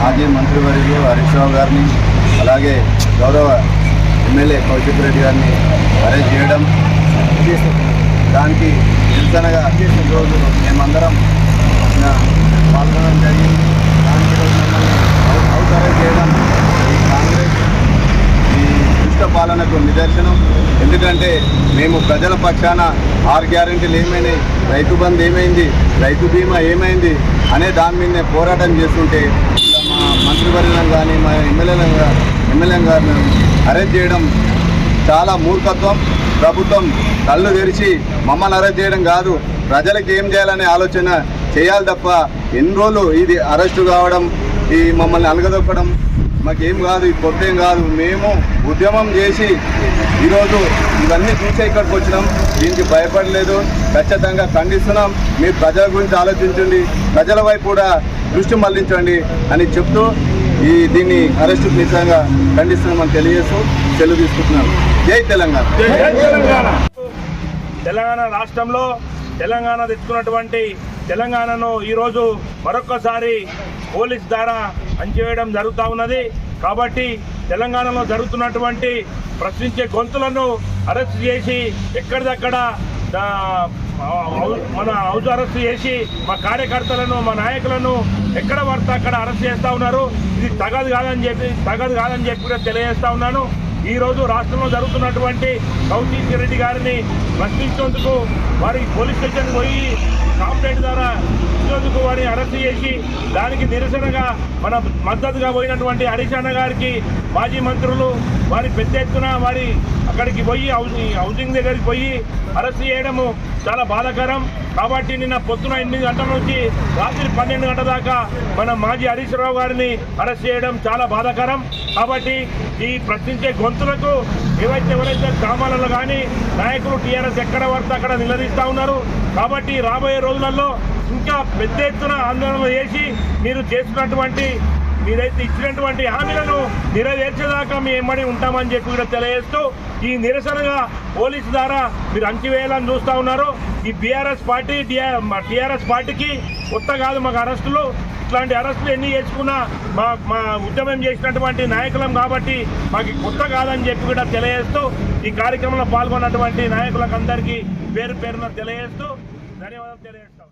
మాజీ మంత్రివర్యులు హరీష్ రావు గారిని అలాగే గౌరవ ఎమ్మెల్యే కౌశిక్ రెడ్డి గారిని అరెస్ట్ చేయడం. దానికి నిరసనగా ఈరోజు మేమందరం పాల్గొనడం జరిగింది. దానికి హౌస్ అరెస్ట్ చేయడం ఈ కాంగ్రెస్ ఈ దుష్ట పాలనకు నిదర్శనం. ఎందుకంటే మేము ప్రజల పక్షాన ఆరు గ్యారెంటీలు ఏమైనాయి రైతు బంద్ ఏమైంది రైతు బీమా ఏమైంది అనే దాని మీదనే పోరాటం చేస్తుంటే మంత్రివర్యులను కానీ మా ఎమ్మెల్యేలను ఎమ్మెల్యే గారిని అరెస్ట్ చేయడం చాలా మూర్ఖత్వం. ప్రభుత్వం కళ్ళు తెరిచి మమ్మల్ని అరెస్ట్ చేయడం కాదు. ప్రజలకు ఏం చేయాలనే ఆలోచన చేయాలి తప్ప ఎన్ని రోజులు ఇది అరెస్టు కావడం ఈ మమ్మల్ని అలగదొక్కడం మాకేం కాదు ఇది కొత్త ఏం కాదు. మేము ఉద్యమం చేసి ఈరోజు ఇవన్నీ చూసే ఇక్కడికి వచ్చినాం. దీనికి భయపడలేదు. ఖచ్చితంగా ఖండిస్తున్నాం. మీరు ప్రజల గురించి ఆలోచించండి. ప్రజల వైపు కూడా దృష్టి మళ్ళించండి అని చెప్తూ ఈ దీన్ని అరెస్టు నిజంగా ఖండిస్తున్నామని తెలియజేస్తూ సెలవు తీసుకుంటున్నాను. జై తెలంగాణ. తెలంగాణ. రాష్ట్రంలో తెలంగాణ తెచ్చుకున్నటువంటి తెలంగాణను ఈరోజు మరొక్కసారి పోలీస్ ద్వారా అంచేయడం జరుగుతూ ఉన్నది. కాబట్టి తెలంగాణలో జరుగుతున్నటువంటి ప్రశ్నించే గొంతులను అరెస్ట్ చేసి ఎక్కడిదక్కడ మన హౌస్ అరెస్ట్ చేసి మా కార్యకర్తలను మా నాయకులను ఎక్కడ పడితే అక్కడ అరెస్ట్ చేస్తూ ఉన్నారు. ఇది తగదు కాదని చెప్పి తగదు కాదని చెప్పి కూడా తెలియజేస్తా ఉన్నాను. ఈ రోజు రాష్ట్రంలో జరుగుతున్నటువంటి కౌశిక్ రెడ్డి గారిని ప్రశ్నించేందుకు వారి పోలీస్ స్టేషన్ పోయి కాంప్లైంట్ ద్వారా వాడిని అరెస్ట్ చేసి దానికి నిరసనగా మన మద్దతుగా పోయినటువంటి హరీష్ అన్న గారికి మాజీ మంత్రులు వారి పెద్ద ఎత్తున వారి అక్కడికి పోయి హౌసింగ్ హౌసింగ్ దగ్గరికి పోయి అరెస్ట్ చేయడము చాలా బాధాకరం. కాబట్టి నిన్న పొద్దున ఎనిమిది గంటల నుంచి రాత్రి పన్నెండు గంటల దాకా మన మాజీ హరీశ్వరరావు గారిని అరెస్ట్ చేయడం చాలా బాధాకరం. కాబట్టి ఈ ప్రశ్నించే గొంతులకు ఏవైతే ఎవరైతే గ్రామాలలో కానీ నాయకులు టీఆర్ఎస్ ఎక్కడ పడితే అక్కడ నిలదీస్తా ఉన్నారు కాబట్టి రాబోయే రోజులలో ఇంకా పెద్ద ఎత్తున ఆందోళన చేసి మీరు చేసినటువంటి మీరైతే ఇచ్చినటువంటి హామీలను నెరవేర్చేదాకా మేము ఎమ్మడి ఉంటామని చెప్పి కూడా తెలియజేస్తూ ఈ నిరసనగా పోలీసు ద్వారా మీరు అంచివేయాలని చూస్తూ ఉన్నారు. ఈ బీఆర్ఎస్ పార్టీ టీఆర్ఎస్ పార్టీకి కొత్త కాదు మాకు అరెస్టులు. ఇట్లాంటి అరెస్టులు ఎన్ని చేసుకున్నా మా మా ఉద్యమం చేసినటువంటి నాయకులం కాబట్టి మాకు కొత్త కాదని చెప్పి కూడా తెలియజేస్తూ ఈ కార్యక్రమంలో పాల్గొన్నటువంటి నాయకులకు అందరికీ పేరు పేరున తెలియజేస్తూ ధన్యవాదాలు తెలియజేస్తాం